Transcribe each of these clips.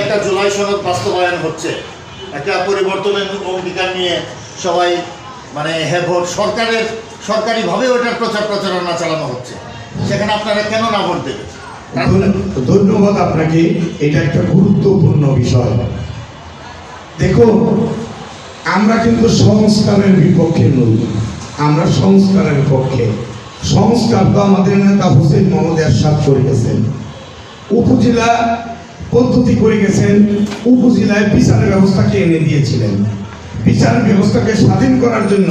একটা জুলাই সনদ বাস্তবায়ন হচ্ছে। একটা পরিবর্তনের অঙ্গীকার নিয়ে সবাই মানে হ্যাঁ সরকারের সরকারিভাবে ওটার প্রচার প্রচারণা চালানো হচ্ছে। সেখানে আপনারা কেন না ভোট দেবেন? ধন্যবাদ আপনাকে, এটা একটা গুরুত্বপূর্ণ বিষয়। দেখুন, আমরা কিন্তু সংস্কারের বিপক্ষে নই। আমরা সংস্কারের পক্ষে। সংস্কার তো আমাদের নেতা হোসেন মোহাম্মদ এরশাদ করে গেছেন উপজেলা পদ্ধতি করে গেছেন, উপজেলায় বিচার ব্যবস্থাকে এনে দিয়েছিলেন। বিচার ব্যবস্থাকে স্বাধীন করার জন্য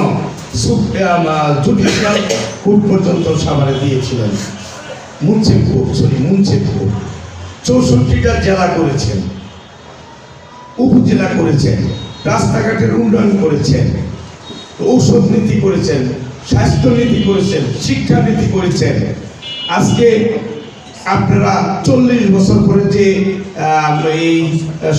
জুডিশিয়াল কোর্ট পর্যন্ত সাভারে দিয়েছিলেন। মুন্সিফপুর সরি মুন্সিফপুর চৌষট্টিটা জেলা করেছেন। উপজেলা করেছেন। রাস্তাঘাটের উন্নয়ন করেছেন। ঔষধ নীতি করেছেন। স্বাস্থ্য নীতি করেছেন। শিক্ষা নীতি করেছেন। আজকে আপনারা চল্লিশ বছর পরে যে এই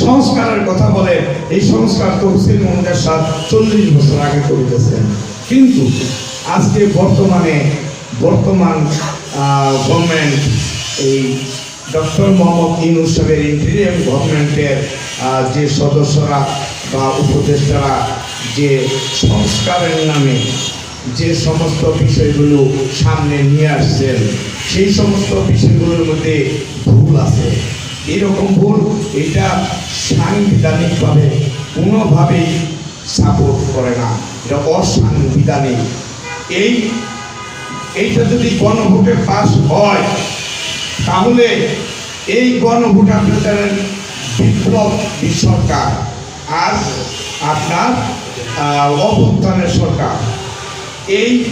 সংস্কারের কথা বলে, এই সংস্কার তো হুসেন মোহাম্মদের সাথ চল্লিশ বছর আগে করিতেছেন। কিন্তু আজকে বর্তমানে, বর্তমান গভর্নমেন্ট এই ডক্টর মোহাম্মদ ইনুস সাহেবের ইন্টেরিয়াম গভর্নমেন্টের যে সদস্যরা বা উপদেষ্টারা যে সংস্কারের নামে যে সমস্ত বিষয়গুলো সামনে নিয়ে আসছেন সেই সমস্ত বিষয়গুলোর মধ্যে ভুল আছে। এরকম ভুল, এটা সাংবিধানিকভাবে কোনোভাবেই সাপোর্ট করে না। এটা অসাংবিধানিক। এই, এইটা যদি গণভোটে পাস হয়, তাহলে এই গণভোট আপনি জানেন বিপ্লব সরকার? আর আপনার অভ্যুত্থানের সরকার। এই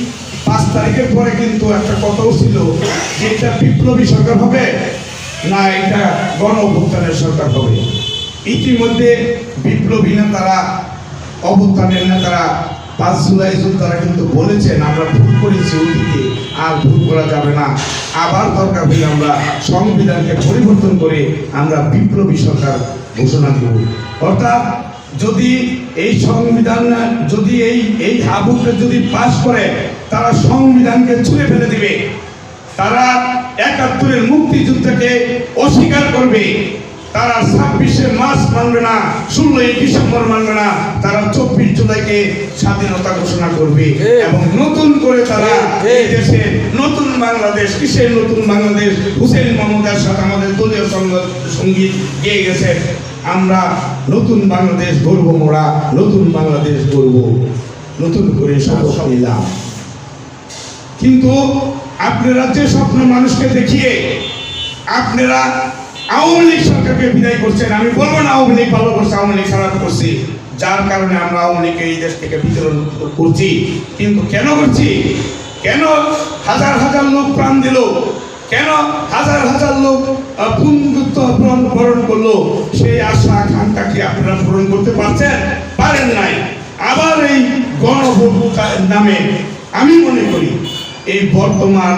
পাঁচ তারিখের পরে কিন্তু একটা কথাও ছিল যে এটা বিপ্লবী সরকার হবে না এটা গণ অভ্যুত্থানের সরকার হবে। ইতিমধ্যে বিপ্লবী নেতারা, অভ্যুত্থানের নেতারা পাঁচ জুলাই তারা কিন্তু বলেছেন, আমরা ভুল করেছি অতীতে আর ভুল করা যাবে না। আবার দরকার হলে আমরা সংবিধানকে পরিবর্তন করে আমরা বিপ্লবী সরকার ঘোষণা দেব। অর্থাৎ যদি এই সংবিধান যদি এই এই হাবুকে যদি পাশ করে তারা সংবিধানকে ছুঁড়ে ফেলে দিবে। তারা একাত্তরের মুক্তিযুদ্ধকে অস্বীকার করবে। তারা ছাব্বিশে মার্চ মানবে না ষোলোই ডিসেম্বর মানবে না তারা চব্বিশ জুলাইকে স্বাধীনতা ঘোষণা করবে। এবং নতুন করে তারা এই দেশে নতুন বাংলাদেশ কিসের নতুন বাংলাদেশ? হুসেন মোহাম্মদের সাথে আমাদের দলীয় সঙ্গ- সংগীত গেয়ে গেছে। আমরা নতুন বাংলাদেশ গড়ব মোড়া নতুন বাংলাদেশ গড়ব। নতুন করে শপথ নিলাম। কিন্তু আপনারা যে স্বপ্ন মানুষকে দেখিয়ে আপনারা আওয়ামী লীগ সরকারকে বিদায় করছেন, আমি বলব না আওয়ামী লীগ ভালো করছে, আওয়ামী লীগ খারাপ করছে। যার কারণে আমরা আওয়ামী লীগকে এই দেশ থেকে বিতরণ করছি। কিন্তু কেন করছি? কেন হাজার হাজার লোক প্রাণ দিল? কেন হাজার হাজার লোক আহ, পূরণ করল? সেই আশা আকাঙ্ক্ষা কি আপনারা পূরণ করতে পারছেন? পারেন নাই। আবার এই গণভোট নামে আমি মনে করি এই বর্তমান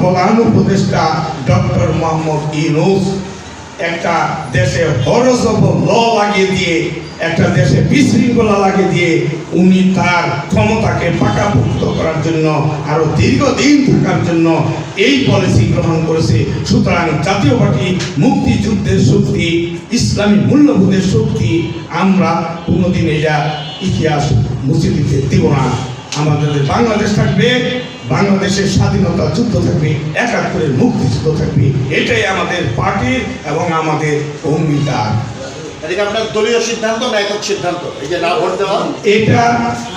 প্রধান উপদেষ্টা ডক্টর মোহাম্মদ ইউনুস একটা দেশে হরজব ল লাগিয়ে দিয়ে, একটা দেশে বিশৃঙ্খলা লাগিয়ে দিয়ে উনি তার ক্ষমতাকে পাকাপুক্ত করার জন্য আরও দীর্ঘদিন থাকার জন্য এই পলিসি গ্রহণ করেছে। সুতরাং জাতীয় পার্টি মুক্তিযুদ্ধের শক্তি, ইসলামী মূল্যবোধের শক্তি, আমরা কোনোদিন এটা ইতিহাস মুছে দিতে দেব না। আমাদের বাংলাদেশ থাকবে। বাংলাদেশের স্বাধীনতা যুদ্ধ থাকবে একাত্তরের মুক্তিযুদ্ধ থাকবে এটাই আমাদের পার্টির এবং আমাদের অঙ্গীকার। দলীয় সিদ্ধান্ত না একক সিদ্ধান্ত এই যে না ভোট দেওয়া। এটা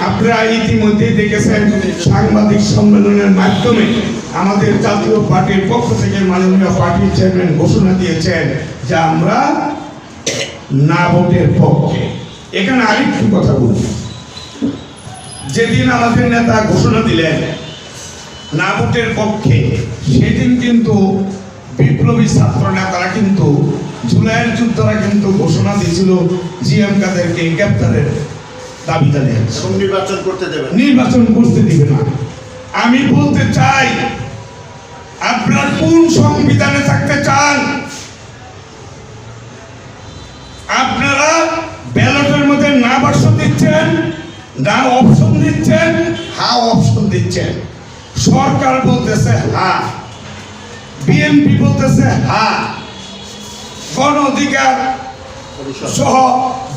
আপনারা ইতিমধ্যে দেখেছেন সাংবাদিক সম্মেলনের মাধ্যমে আমাদের জাতীয় পার্টির পক্ষ থেকে মাননীয় পার্টির চেয়ারম্যান ঘোষণা দিয়েছেন যে আমরা না ভোটের পক্ষে। এখানে আরেকটি কথা বলি। যেদিন আমাদের নেতা ঘোষণা দিলেন না ভোটের পক্ষে সেদিন কিন্তু বিপ্লবী ছাত্র নেতারা কিন্তু জুলাইয়ের যুদ্ধরা কিন্তু ঘোষণা দিয়েছিল জিএম কাদেরকে গ্রেপ্তারের দাবি জানিয়েছে নির্বাচন করতে দেবেন নির্বাচন করতে দিবে না। আমি বলতে চাই আপনার কোন সংবিধানে থাকতে চান? আপনারা ব্যালটের মধ্যে না ভার্সন দিচ্ছেন না অপশন দিচ্ছেন? হা অপশন দিচ্ছেন। সরকার বলতেছে, হা। বিএনপি বলতেছে, হা। গণ অধিকার সহ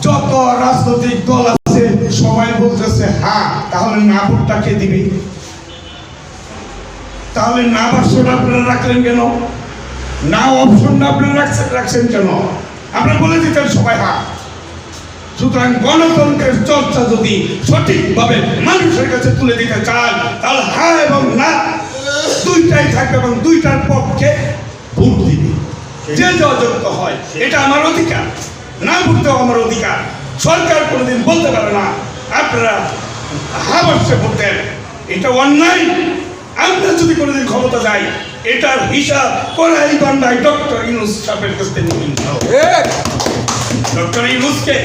যত রাজনৈতিক দল আছে, সবাই বলতেছে হ্যাঁ তাহলে না ভোটটা কে দিবে? তাহলে না ভার্সন আপনারা রাখলেন কেন? না অপশনটা আপনারা রাখছেন রাখছেন কেন? আপনারা বলে দিতেন সবাই হ্যাঁ সুতরাং গণতন্ত্রের চর্চা যদি সঠিকভাবে মানুষের কাছে তুলে দিতে চান তাহলে হ্যাঁ এবং না। দুইটাই থাকবে এবং দুইটার পক্ষে ভোট দিবে। যে যত হয় এটা আমার অধিকার। না ভোটতেও আমার অধিকার। সরকার কোনোদিন বলতে পারে না আপনারা হাবর্ষে ভোট দেন। এটা অন্যায়। আমরা যদি কোনোদিন ক্ষমতা যাই এটার হিসাব করাই গন্ডায় ডক্টর ইউনুস সাহেবের কাছ থেকে ডক্টর ইউনুসকে